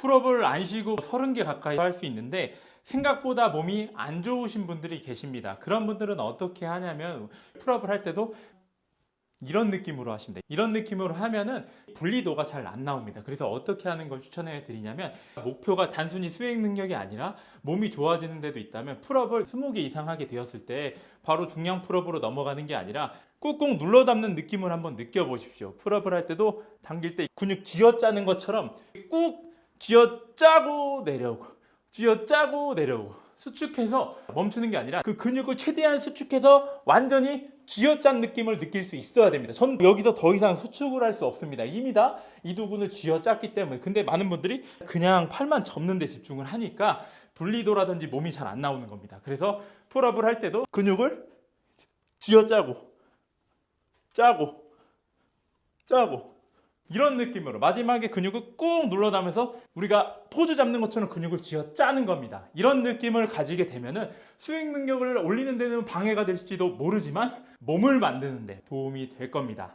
풀업을 안 쉬고 30개 가까이 할 수 있는데 생각보다 몸이 안 좋으신 분들이 계십니다. 그런 분들은 어떻게 하냐면 풀업을 할 때도 이런 느낌으로 하시면 돼요. 이런 느낌으로 하면은 분리도가 잘 안 나옵니다. 그래서 어떻게 하는 걸 추천해 드리냐면 목표가 단순히 수행 능력이 아니라 몸이 좋아지는 데도 있다면 풀업을 20개 이상 하게 되었을 때 바로 중량 풀업으로 넘어가는 게 아니라 꾹꾹 눌러 담는 느낌을 한번 느껴보십시오. 풀업을 할 때도 당길 때 근육 쥐어 짜는 것처럼 꾹 쥐어 짜고 내려오고 쥐어 짜고 내려오고 수축해서 멈추는 게 아니라 그 근육을 최대한 수축해서 완전히 쥐어짠 느낌을 느낄 수 있어야 됩니다. 전 여기서 더 이상 수축을 할 수 없습니다. 이미 다 이두근을 쥐어짰기 때문에. 근데 많은 분들이 그냥 팔만 접는 데 집중을 하니까 분리도라든지 몸이 잘 안 나오는 겁니다. 그래서 풀업을 할 때도 근육을 쥐어짜고 짜고 짜고 이런 느낌으로 마지막에 근육을 꾹 눌러다면서 우리가 포즈 잡는 것처럼 근육을 쥐어 짜는 겁니다. 이런 느낌을 가지게 되면은 수행 능력을 올리는 데는 방해가 될지도 모르지만 몸을 만드는 데 도움이 될 겁니다.